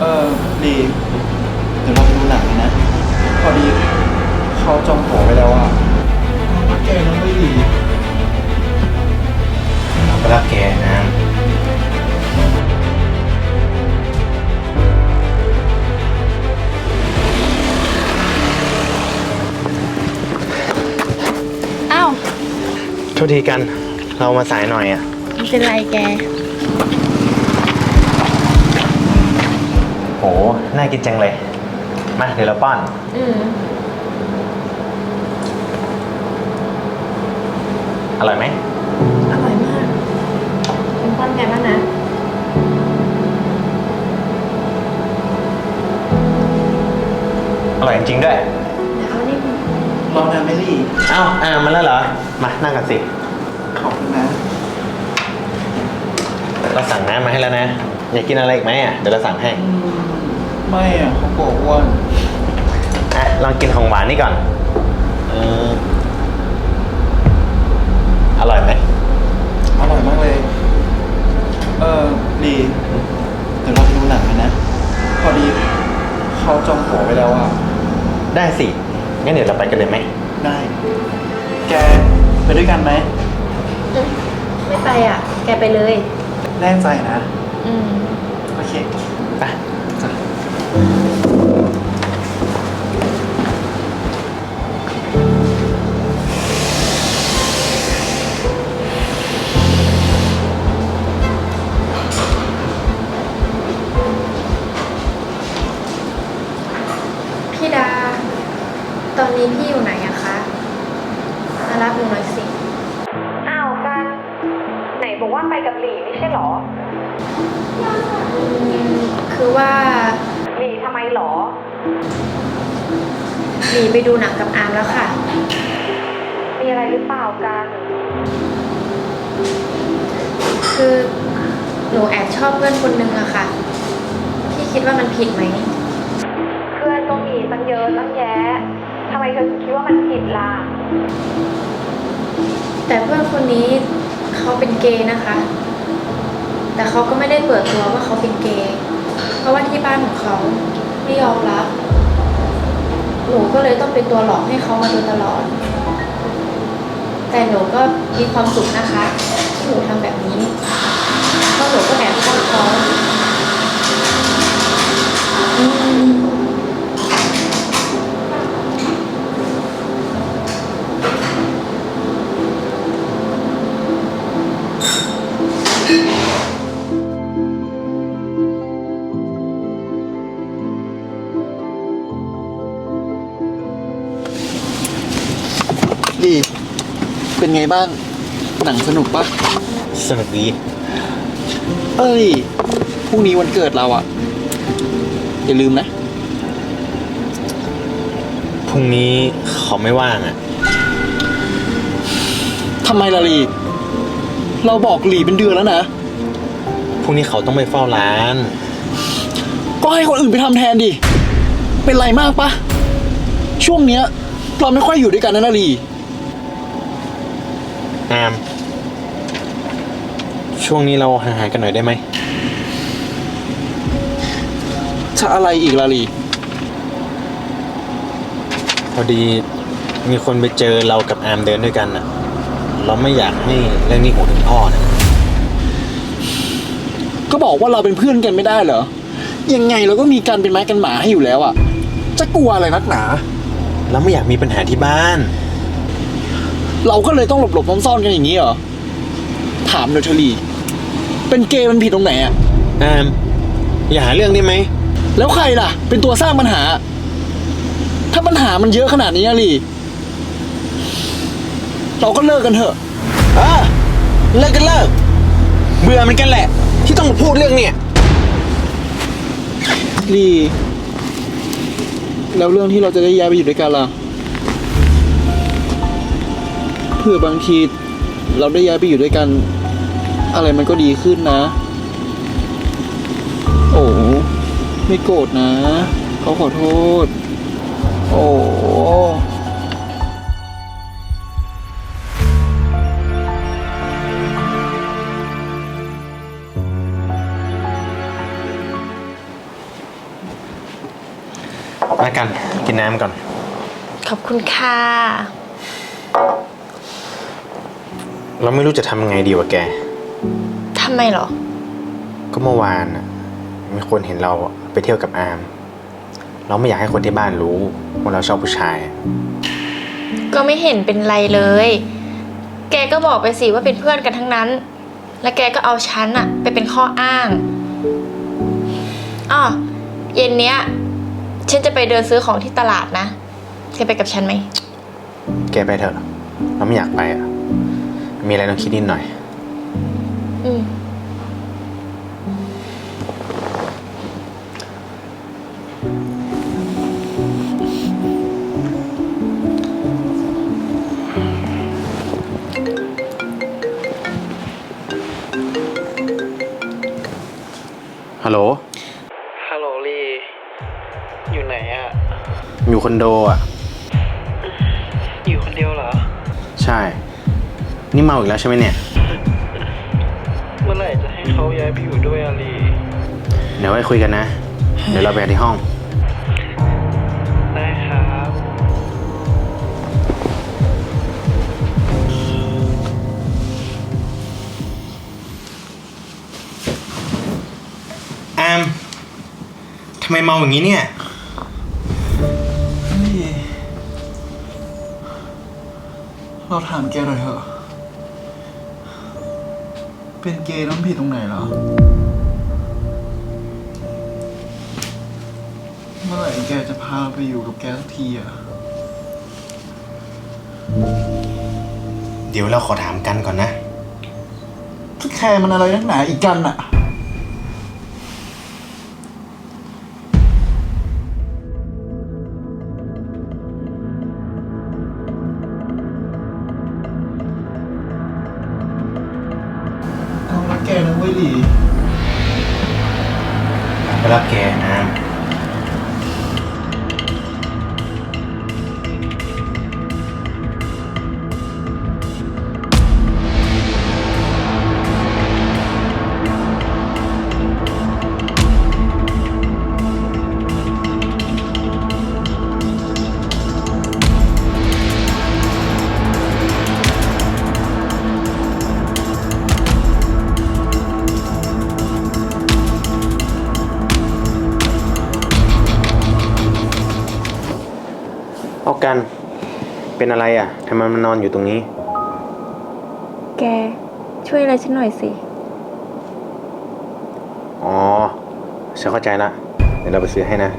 เออดีเดี๋ยวเราไปดูหนังกันนะ พอดีเขาจองตั๋วไว้แล้วอะแกนั้นไม่ดีเราก็รักแกนะอ้าว โทษทีกัน เรามาสายหน่อยอะ ไม่เป็นไรแก โห น่ากินจังเลย มาเดี๋ยวเราป้อน อืมอร่อยไหม อร่อยมากเป็นป้อนแกบ้างนะ อร่อยจริงๆด้วย เดี๋ยวเอานี่รอนานไหม่รีเอ้าอ่ามาแล้วเหรอ มา นั่งกันสิ ขอบคุณนะ เราสั่งน้ำมาให้แล้วนะ อยากกินอะไรอีกไหมอะเดี๋ยวเราสั่งให้อืมไม่อะเขากลัวอ้วนอะลองกินของหวานนี่ก่อนเอออร่อยไหมอร่อยมากเลย เออดีเดี๋ยวเราไปดูหนังกันนะ พอดีเขาจองตั๋วไว้แล้วอะ ได้สิงั้นเดี๋ยวเราไปกันเลยไหมได้ แกไปด้วยกันไหม ไม่ไปอะ แกไปเลย แน่ใจนะอืม โอเค ไป ดูหนังกับอามแล้วค่ะ มีอะไรหรือเปล่ากันคือหนูแอบชอบเพื่อนคนนึงอะค่ะ พี่คิดว่ามันผิดไหม เพื่อนก็มีตั้งเยอะตั้งแยะทำไมเธอถึงคิดว่ามันผิดล่ะ แต่เพื่อนคนนี้เขาเป็นเกย์นะคะ แต่เขาก็ไม่ได้เปิดตัวว่าเขาเป็นเกย์ เพราะว่าที่บ้านของเขาไม่ยอมรับ หนูก็เลยต้องเป็นตัวหลอกให้เขามาโดยตลอด แต่หนูก็มีความสุขนะคะที่หนูทำแบบนี้เพราะหนูก็แอบชอบเขา เป็นไงบ้าง หนังสนุกปะสนุกดีเอ้ยพรุ่งนี้วันเกิดเราอะอย่าลืมนะ พรุ่งนี้เขาไม่ว่างอะทำไมล่ะลี เราบอกหลีเป็นเดือนแล้วนะ พรุ่งนี้เขาต้องไปเฝ้าร้าน ก็ให้คนอื่นไปทำแทนดิ เป็นไรมากปะช่วงเนี้ย เราไม่ค่อยอยู่ด้วยกันนะนาลี อามช่วงนี้เราห่างๆกันหน่อยได้ไหมจะอะไรอีกล่ะลีพอดีมีคนไปเจอเรากับอามเดินด้วยกันอะ เราไม่อยากให้เรื่องนี้หูถึงพ่อนะก็บอกว่าเราเป็นเพื่อนกันไม่ได้เหรอ ยังไงเราก็มีการเป็นไม้กันหมาให้อยู่แล้วอะจะกลัวอะไรนักหนา เราไม่อยากมีปัญหาที่บ้าน เราก็เลยต้องหลบหลบๆซ่อนๆกันอย่างนี้เหรอ ถามเดยวเธอลีเป็นเกย์มันผิดตรงไหนอะอามอย่าหาเรื่องได้ไหม แล้วใครล่ะ เป็นตัวสร้างปัญหา ถ้าปัญหามันเยอะขนาดนี้อะลีเราก็เลิกกันเถอะ เออเลิกกันเลิก เบื่อมันกันแหละ ที่ต้องมาพูดเรื่องเนี่ย ลีแล้วเรื่องที่เราจะได้ย้ายไปอยู่ด้วยกันล่ะ เผื่อบางทีเราได้ย้ายไปอยู่ด้วยกัน อะไรมันก็ดีขึ้นนะ โอ้ไม่โกรธนะ เขาขอโทษ โอ้มากันกินน้ำก่อน ขอบคุณค่ะ เราไม่รู้จะทำยังไงดีวะแก ทำไมเหรอ ก็เมื่อวานน่ะมีคนเห็นเราไปเที่ยวกับอาม เราไม่อยากให้คนที่บ้านรู้ว่าเราชอบผู้ชาย ก็ไม่เห็นเป็นไรเลย แกก็บอกไปสิว่าเป็นเพื่อนกันทั้งนั้น แล้วแกก็เอาฉันอะไปเป็นข้ออ้างอ้อเย็นเนี้ย ฉันจะไปเดินซื้อของที่ตลาดนะแกไปกับฉันไหม แกไปเถอะ เราไม่อยากไปอะ มีอะไรต้องคิดนิดหน่อย อืม ฮัลโหล ฮัลโหลลี อยู่ไหนอะ อยู่คอนโดอะ นี่เมาอีกแล้วใช่ไหมเนี่ย เมื่อไหร่จะให้เขาย้ายไปอยู่ด้วยอะลีเดี๋ยวไว้คุยกันนะ เดี๋ยวเราไปกันที่ห้อง ได้ครับอามทำไมเมาอย่างนี้เนี่ย เราถามแกหน่อยเถอะ เป็นเกย์ต้องผิดตรงไหนเหรอ เมื่อไหร่แกจะพาเราไปอยู่กับแกสักทีอะเดี๋ยวเราขอถามกันก่อนนะจะแคร์มันอะไรนักหนาอีกกันอะ เอากัน เป็นอะไรอะทำไมมันนอนอยู่ตรงนี้ แกช่วยอะไรฉันหน่อยสิ อ๋อฉันเข้าใจละ เดี๋ยวเราไปซื้อให้นะ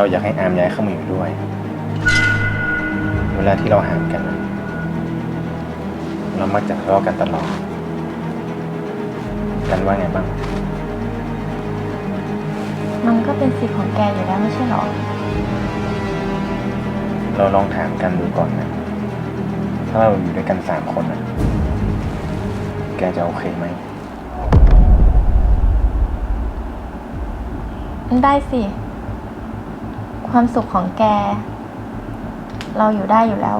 เราอยากให้อามย้ายเข้ามาอยู่ด้วย เวลาที่เราห่างกันน่ะเรามักจะทะเลาะกันตลอดกันว่าไงบ้าง มันก็เป็นสิทธิ์ของแกอยู่แล้วไม่ใช่หรอ เราลองถามกันดูก่อนนะ ถ้าเราอยู่ด้วยกันสามคนนะแกจะโอเคไหม ได้สิ ความสุขของแก เราอยู่ได้อยู่แล้ว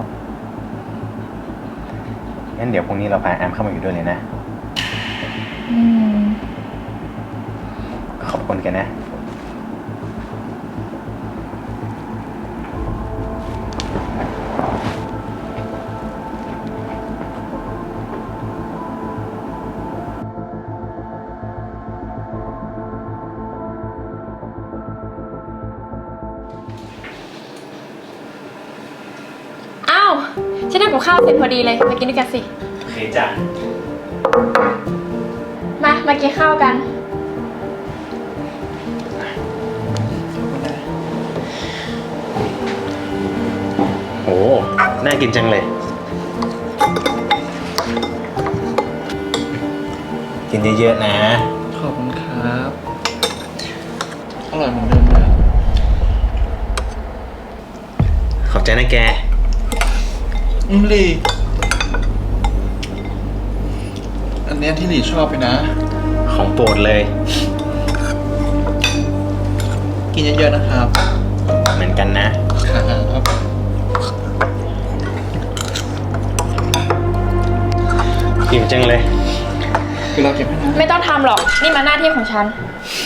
งั้นเดี๋ยวพรุ่งนี้เราพาแอมเข้ามาอยู่ด้วยเลยนะ อืม ขอบคุณแกนะ ฉันทำกับข้าวเสร็จพอดีเลย มากินด้วยกันสิ โอเคจ้ะมา มากินข้าวกันโหน่ากินจังเลย กินเยอะๆนะ ขอบคุณครับ อร่อยเหมือนเดิมเลย ขอบใจนะแก อืมหลีอันเนี้ยที่หลีชอบไปนะ ของโปรดเลย กินเยอะๆนะครับเหมือนกันนะ ครับอิ่มจังเลย คือเราเก็บให้นะไม่ต้องทำหรอก นี่มาหน้าที่ของฉัน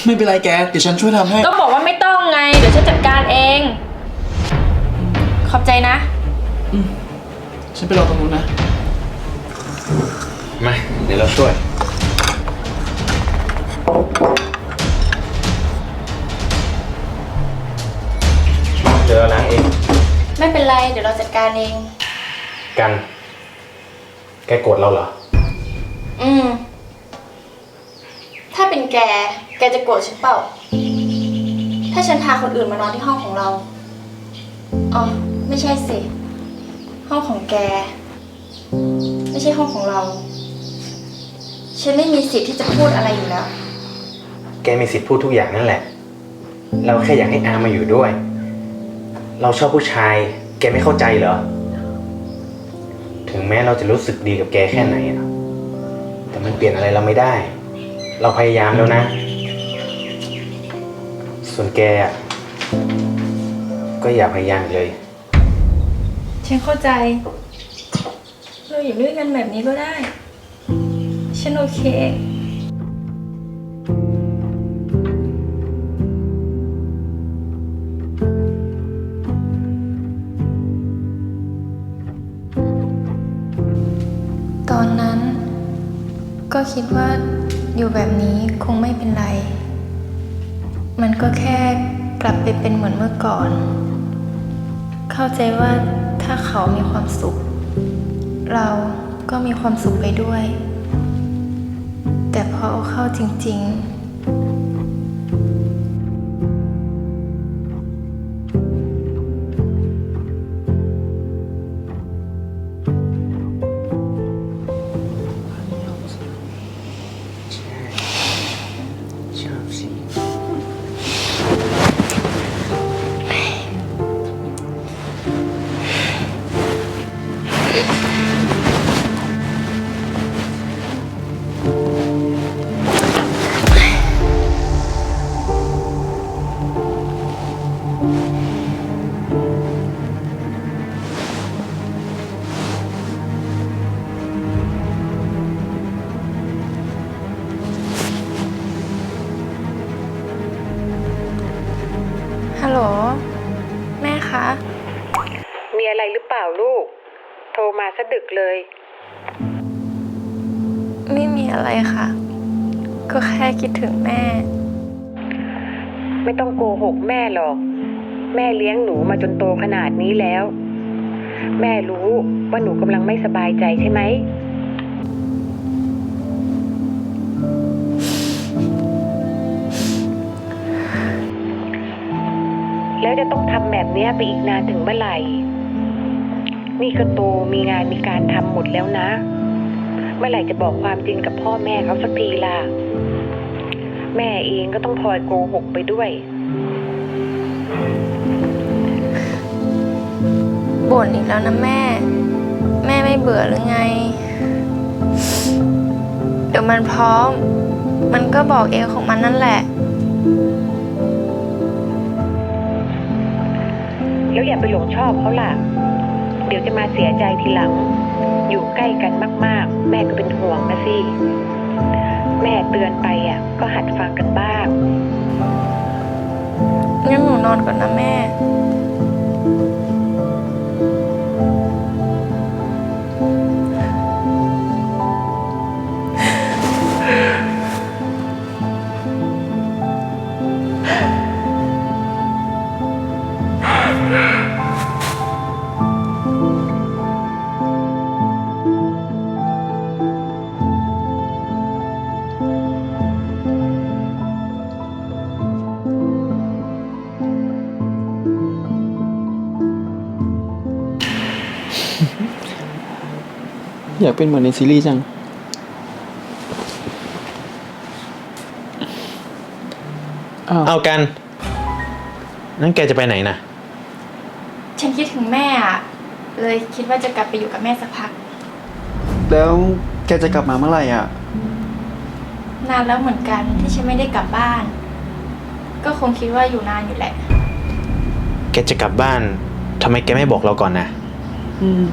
ไม่เป็นไรแก เดี๋ยวฉันช่วยทำให้ ก็บอกว่าไม่ต้องไง เดี๋ยวฉันจัดการเอง ขอบใจนะ ฉันไปรอตรงนู้นนะ มา เดี๋ยวเราช่วย เดี๋ยวเราล้างเอง ไม่เป็นไร เดี๋ยวเราจัดการเอง กัน แกโกรธเราเหรอ อืม ถ้าเป็นแก แกจะโกรธฉันเปล่า ถ้าฉันพาคนอื่นมานอนที่ห้องของเรา อ๋อ ไม่ใช่สิ ห้องของแก ไม่ใช่ห้องของเรา ฉันไม่มีสิทธิ์ที่จะพูดอะไรอยู่แล้ว แกมีสิทธิ์พูดทุกอย่างนั่นแหละ เราแค่อยากให้อามาอยู่ด้วย เราชอบผู้ชาย แกไม่เข้าใจเหรอ ถึงแม้เราจะรู้สึกดีกับแกแค่ไหนอะแต่มันเปลี่ยนอะไรเราไม่ได้ เราพยายามแล้วนะ ส่วนแกอะก็อย่าพยายามเลย ฉันเข้าใจ เราอยู่ด้วยกันแบบนี้ก็ได้ ฉันโอเค ตอนนั้น ก็คิดว่าอยู่แบบนี้คงไม่เป็นไร มันก็แค่กลับไปเป็นเหมือนเมื่อก่อน เข้าใจว่า ถ้าเขามีความสุข เราก็มีความสุขไปด้วย แต่พอเอาเข้าจริง ๆ โหล แม่คะ มีอะไรหรือเปล่าลูก โทรมาสะดึกเลย ไม่มีอะไรค่ะ ก็แค่คิดถึงแม่ ไม่ต้องโกหกแม่หรอก แม่เลี้ยงหนูมาจนโตขนาดนี้แล้ว แม่รู้ว่าหนูกำลังไม่สบายใจใช่ไหม แล้วจะต้องทำแบบเนี้ยไปอีกนานถึงเมื่อไหร่ นี่ก็โตมีงานมีการทำหมดแล้วนะ เมื่อไหร่จะบอกความจริงกับพ่อแม่เขาสักทีล่ะ แม่เองก็ต้องพลอยโกหกไปด้วยบ่นอีกแล้วนะแม่ แม่ไม่เบื่อหรือไง เดี๋ยวมันพร้อม มันก็บอกเองของมันนั่นแหละ แล้วอย่าไปหลงชอบเขาล่ะ เดี๋ยวจะมาเสียใจทีหลัง อยู่ใกล้กันมาก ๆ แม่ก็เป็นห่วงนะสิ แม่เตือนไปอะ ก็หัดฟังกันบ้างงั้นหนูนอนก่อนนะแม่ อยากเป็นเหมือนในซีรีส์จัง อ้าว เอากัน นั่นแกจะไปไหนนะฉันคิดถึงแม่อะเลยคิดว่าจะกลับไปอยู่กับแม่สักพัก แล้วแกจะกลับมาเมื่อไหร่อะ นานแล้วเหมือนกันที่ฉันไม่ได้กลับบ้าน ก็คงคิดว่าอยู่นานอยู่แหละ แกจะกลับบ้านทำไมแกไม่บอกเราก่อนนะ อืม